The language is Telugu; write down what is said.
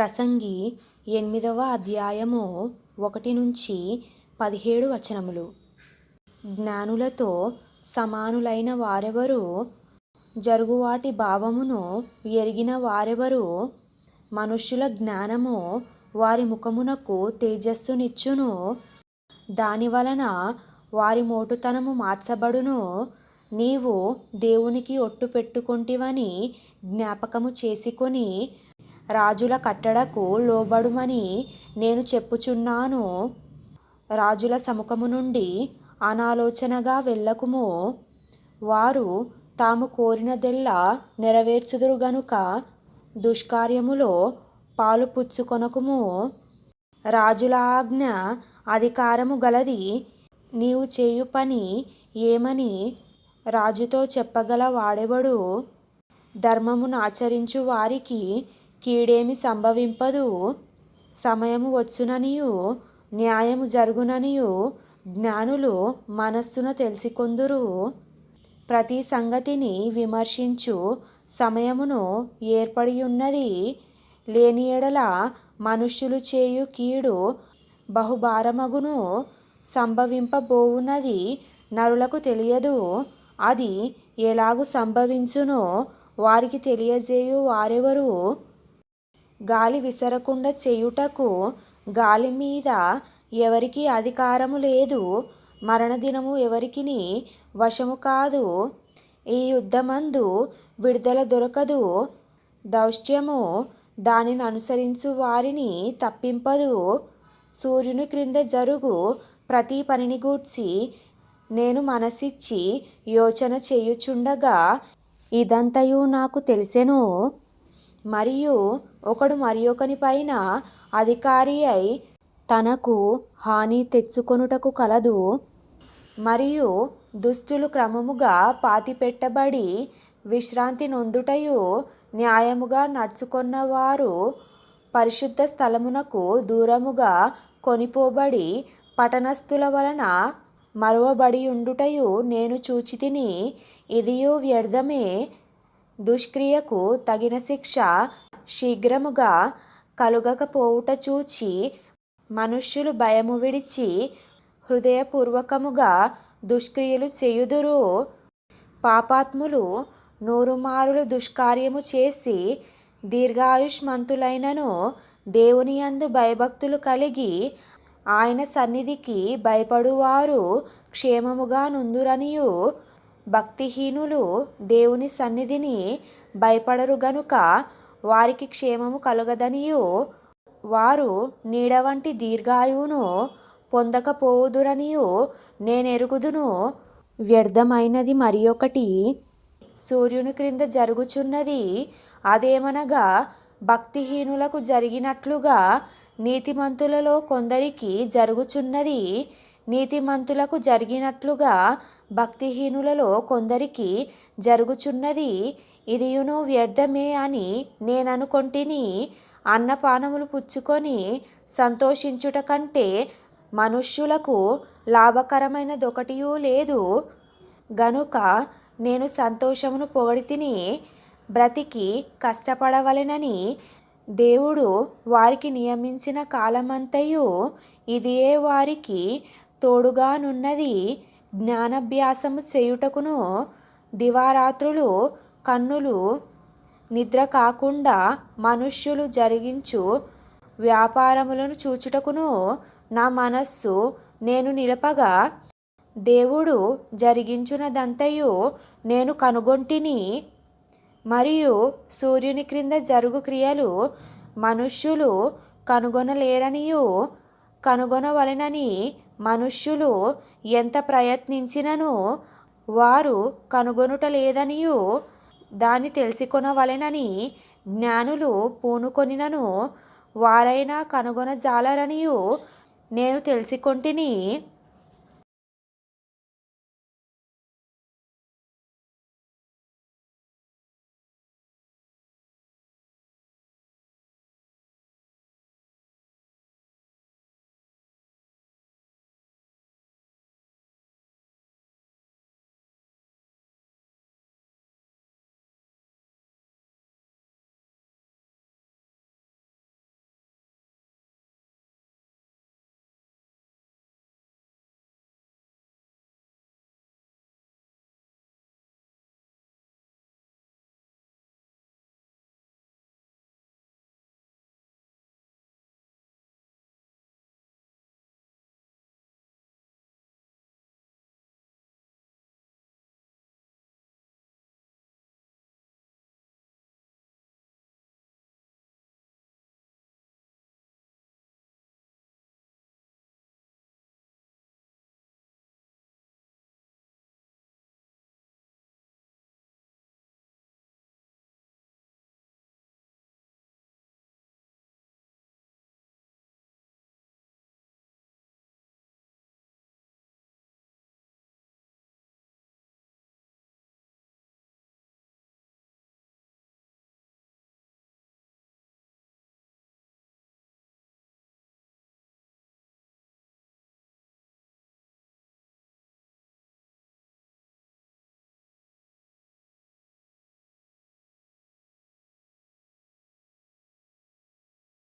ప్రసంగి ఎనిమిదవ అధ్యాయము ఒకటి నుంచి పదిహేడు వచనములు. జ్ఞానులతో సమానులైన వారెవరు? జరుగువాటి భావమును ఎరిగిన వారెవరు? మనుష్యుల జ్ఞానము వారి ముఖమునకు తేజస్సునిచ్చును. దాని వలన వారి మోటుతనము మార్చబడును. నీవు దేవునికి ఒట్టు పెట్టుకుంటివని జ్ఞాపకము చేసుకొని రాజుల కట్టడకు లోబడుమని నేను చెప్పుచున్నాను. రాజుల సముఖము నుండి అనాలోచనగా వెళ్ళకుము. వారు తాము కోరినదెల్లా నెరవేర్చుదురు గనుక దుష్కార్యములో పాలు పుచ్చుకొనకుము. రాజుల ఆజ్ఞ అధికారము గలది నీవు చేయు పని ఏమని రాజుతో చెప్పగల వాడెవడు ధర్మమును ఆచరించు వారికి కీడేమి సంభవింపదు. సమయము వచ్చుననియు న్యాయము జరుగుననియు జ్ఞానులు మనస్సున తెలిసికొందురు. ప్రతి సంగతిని విమర్శించు సమయమును ఏర్పడియున్నది. లేని ఎడల మనుష్యులు చేయు కీడు బహుభారమగును. సంభవింపబోవున్నది నరులకు తెలియదు. అది ఎలాగు సంభవించునో వారికి తెలియజేయు వారెవరు గాలి విసరకుండా చేయుటకు గాలి మీద ఎవరికి అధికారము లేదు. మరణదినము ఎవరికిని వశము కాదు. ఈ యుద్ధమందు విడుదల దొరకదు. దౌష్ట్యము దానిని అనుసరించు వారిని తప్పింపదు. సూర్యుని క్రింద జరుగు ప్రతి పనిని గూర్చి నేను మనసిచ్చి యోచన చేయుచుండగా ఇదంతయు నాకు తెలిసెను. మరియు ఒకడు మరియొకని పైన అధికారి అయి తనకు హాని తెచ్చుకొనుటకు కలదు. మరియు దుష్టులు క్రమముగా పాతిపెట్టబడి విశ్రాంతి నొందుటయు న్యాయముగా నడుచుకొన్నవారు పరిశుద్ధ స్థలమునకు దూరముగా కొనిపోబడి పట్టణస్థుల వలన మరువబడియుండుటయు నేను చూచితిని. ఇదియు వ్యర్థమే దుష్క్రియకు తగిన శిక్ష శీఘ్రముగా కలుగకపోవుట చూచి మనుష్యులు భయము విడిచి హృదయపూర్వకముగా దుష్క్రియలు చేయుదురు. పాపాత్ములు నూరుమారులు దుష్కార్యము చేసి దీర్ఘాయుష్మంతులైనను దేవుని యందు భయభక్తులు కలిగి ఆయన సన్నిధికి భయపడువారు క్షేమముగా నుందురనియు. భక్తిహీనులు దేవుని సన్నిధిని భయపడరు గనుక వారికి క్షేమము కలుగదనియు. వారు నీడ వంటి దీర్ఘాయువును పొందకపోవుదురనియు. నేనెరుగుదును. వ్యర్థమైనది మరియొకటి సూర్యుని క్రింద జరుగుచున్నది అదేమనగా భక్తిహీనులకు జరిగినట్లుగా నీతిమంతులలో కొందరికి జరుగుచున్నది. నీతిమంతులకు జరిగినట్లుగా భక్తిహీనులలో కొందరికి జరుగుచున్నది ఇదియును వ్యర్థమే అని నేననుకొంటిని అన్నపానములు పుచ్చుకొని సంతోషించుట కంటే మనుష్యులకు లాభకరమైనదొకటియూ లేదు. గనుక నేను సంతోషమును పొగడితిని బ్రతికి కష్టపడవలెనని దేవుడు వారికి నియమించిన కాలమంతయు ఇదియే వారికి తోడుగానున్నది జ్ఞానాభ్యాసము చేయుటకును దివారాత్రులు కన్నులు నిద్ర కాకుండా మనుష్యులు జరిగించు వ్యాపారములను చూచుటకును నా మనస్సు నేను నిలపగా దేవుడు జరిగించునదంతయు నేను కనుగొంటిని. మరియు సూర్యుని క్రింద జరుగు క్రియలు మనుష్యులు కనుగొనలేరనియు కనుగొనవలెనని మనుష్యులు ఎంత ప్రయత్నించినను వారు కనుగొనుటలేదనియు దాన్ని తెలుసుకొనవలెనని జ్ఞానులు పూనుకొనినను వారైనా కనుగొనజాలరనియు నేను తెలిసికొంటిని.